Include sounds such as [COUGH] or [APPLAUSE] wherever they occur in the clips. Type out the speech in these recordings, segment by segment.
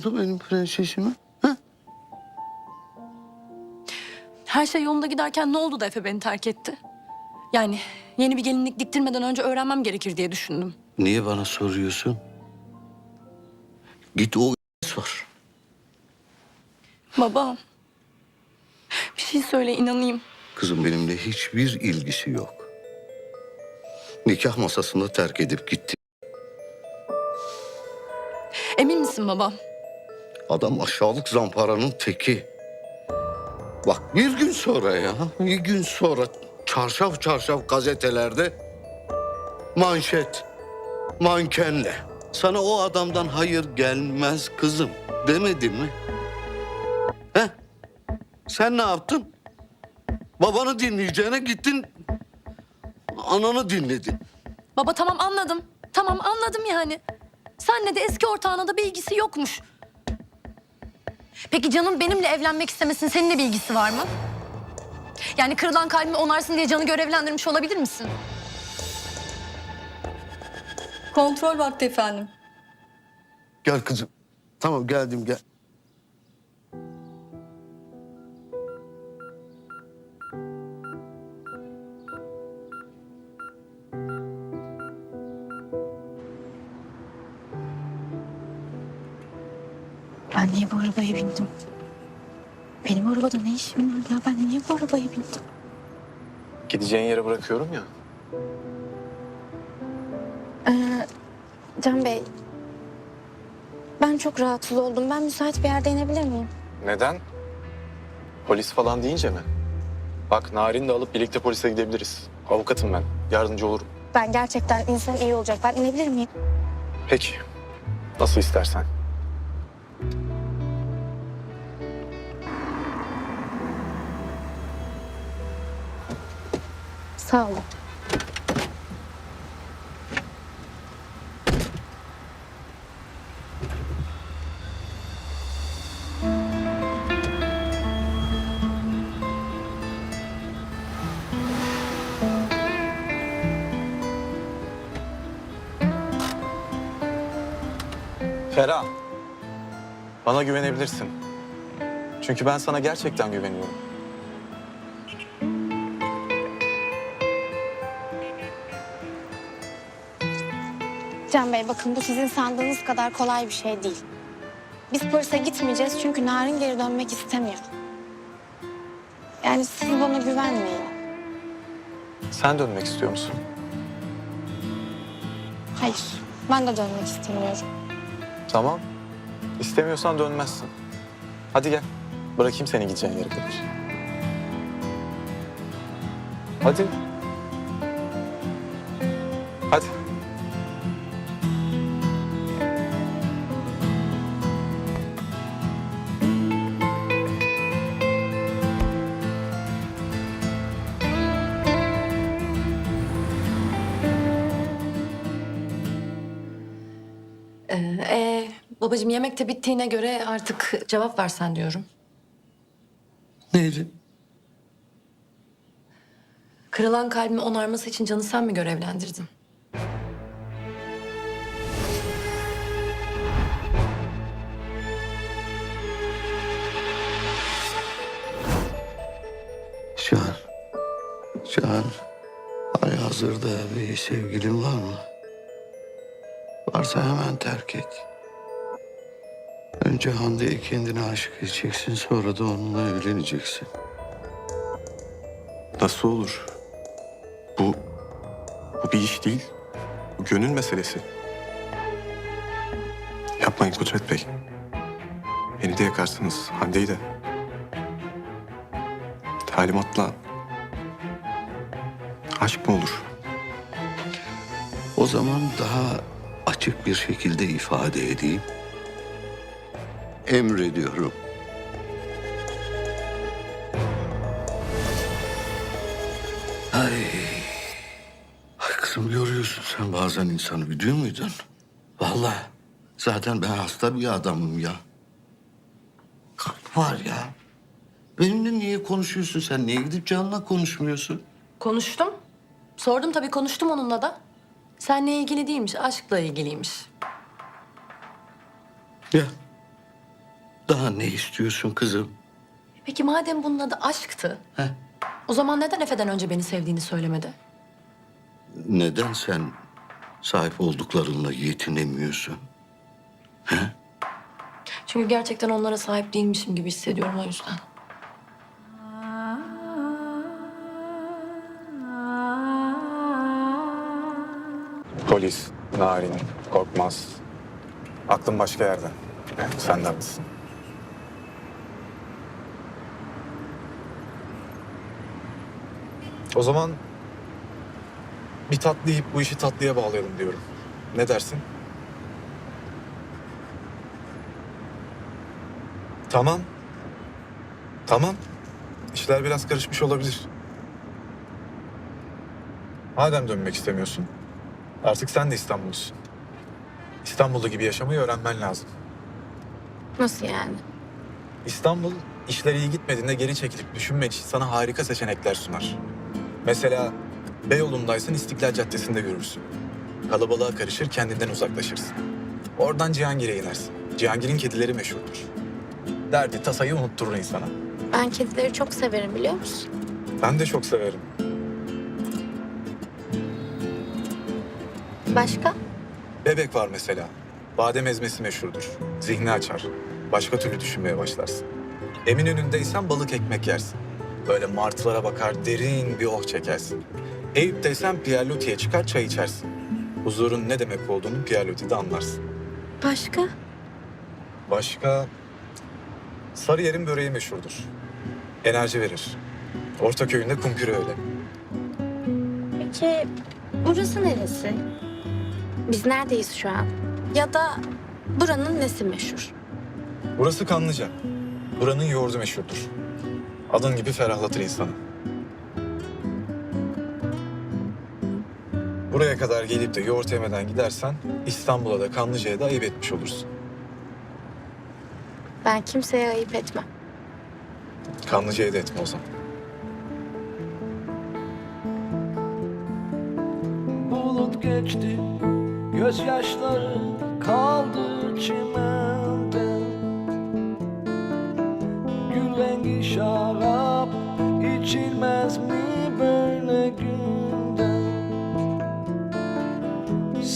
oldu benim prensesime? Ha? Her şey yolunda giderken ne oldu da Efe beni terk etti? Yani yeni bir gelinlik diktirmeden önce öğrenmem gerekir diye düşündüm. Niye bana soruyorsun? Git o [LAUGHS] sor. Baba. Bir şey söyle inanayım. Kızım benimle hiçbir ilgisi yok. Nikah masasında terk edip gitti. Emin misin baba? Adam aşağılık zamparanın teki. Bak bir gün sonra ya, bir gün sonra çarşaf çarşaf gazetelerde manşet, mankenle. Sana o adamdan hayır gelmez kızım demedim mi? He? Sen ne yaptın? Babanı dinleyeceğine gittin, ananı dinledin. Baba tamam anladım. Tamam anladım yani. Senle de eski ortağına da bir ilgisi yokmuş. Peki canım benimle evlenmek istemesinin seninle bir ilgisi var mı? Yani kırılan kalbimi onarsın diye canı görevlendirmiş olabilir misin? Kontrol vakti efendim. Gel kızım. Tamam geldim gel. Ben niye bu arabaya bindim? Benim arabada ne işim var ya? Ben niye bu arabaya bindim? Gideceğin yere bırakıyorum ya. Ee, Can Bey, ben çok rahatsız oldum. Ben müsait bir yerde inebilir miyim? Neden? Polis falan deyince mi? Bak Narin de alıp birlikte polise gidebiliriz. Avukatım ben. Yardımcı olurum. Ben gerçekten insan iyi olacak. Ben inebilir miyim? Peki. Nasıl istersen. Sağ olun. Ferah. Bana güvenebilirsin. Çünkü ben sana gerçekten güveniyorum. Can Bey bakın bu sizin sandığınız kadar kolay bir şey değil. Biz polise gitmeyeceğiz çünkü Narin geri dönmek istemiyor. Yani siz bana güvenmeyin. Sen dönmek istiyor musun? Hayır, ben de dönmek istemiyorum. Tamam. İstemiyorsan dönmezsin. Hadi gel. Bırakayım seni gideceğin yere kadar. Hadi. Hadi. Ee, babacığım yemek de bittiğine göre artık cevap versen diyorum. Neydi? Kırılan kalbimi onarması için canı sen mi görevlendirdin? Can. Can. Hali hazırda bir sevgilin var mı? Varsa hemen terk et. Önce Hande'ye kendine aşık edeceksin. Sonra da onunla evleneceksin. Nasıl olur? Bu, bu bir iş değil. Bu gönül meselesi. Yapmayın Kudret Bey. Beni de yakarsınız, Hande'yi de. Talimatla aşk mı olur? O zaman daha açık bir şekilde ifade edeyim. Emrediyorum. Ay. Ay kızım görüyorsun sen bazen insanı biliyor muydun? Vallahi zaten ben hasta bir adamım ya. Kalp var ya. Benimle niye konuşuyorsun sen? Niye gidip Can'la konuşmuyorsun? Konuştum. Sordum tabii konuştum onunla da. Seninle ilgili değilmiş, aşkla ilgiliymiş. Ya Daha ne istiyorsun kızım? Peki madem bunun adı aşktı. He? O zaman neden Efe'den önce beni sevdiğini söylemedi? Neden sen sahip olduklarınla yetinemiyorsun? Çünkü gerçekten onlara sahip değilmişim gibi hissediyorum o yüzden. Polis, Narin, Korkmaz. Aklım başka yerde. Evet, sen de haklısın. O zaman bir tatlı yiyip bu işi tatlıya bağlayalım diyorum. Ne dersin? Tamam. Tamam. İşler biraz karışmış olabilir. Madem dönmek istemiyorsun, artık sen de İstanbul'sun. İstanbul'da gibi yaşamayı öğrenmen lazım. Nasıl yani? İstanbul işler iyi gitmediğinde geri çekilip düşünmek için sana harika seçenekler sunar. Mesela Beyoğlu'ndaysın İstiklal Caddesi'nde görürsün. Kalabalığa karışır kendinden uzaklaşırsın. Oradan Cihangir'e inersin. Cihangir'in kedileri meşhurdur. Derdi tasayı unutturur insana. Ben kedileri çok severim biliyor musun? Ben de çok severim. Başka? Bebek var mesela. Badem ezmesi meşhurdur. Zihni açar. Başka türlü düşünmeye başlarsın. Eminönü'ndeysen balık ekmek yersin. Böyle martılara bakar derin bir oh çekersin. Eyüp'teysen Pierre Loti'ye çıkar çay içersin. Huzurun ne demek olduğunu Pierre Loti'de anlarsın. Başka? Başka... Sarıyer'in böreği meşhurdur. Enerji verir. Ortaköy'ünde kumpiri öyle. Peki burası neresi? Biz neredeyiz şu an? Ya da buranın nesi meşhur? Burası Kanlıca. Buranın yoğurdu meşhurdur. Adın gibi ferahlatır insanı. Buraya kadar gelip de yoğurt yemeden gidersen İstanbul'a da Kanlıca'ya da ayıp etmiş olursun. Ben kimseye ayıp etmem. Kanlıca'ya da etme o zaman. bulut geçti Gözyaşları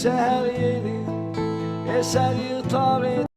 retaliating, retaliating.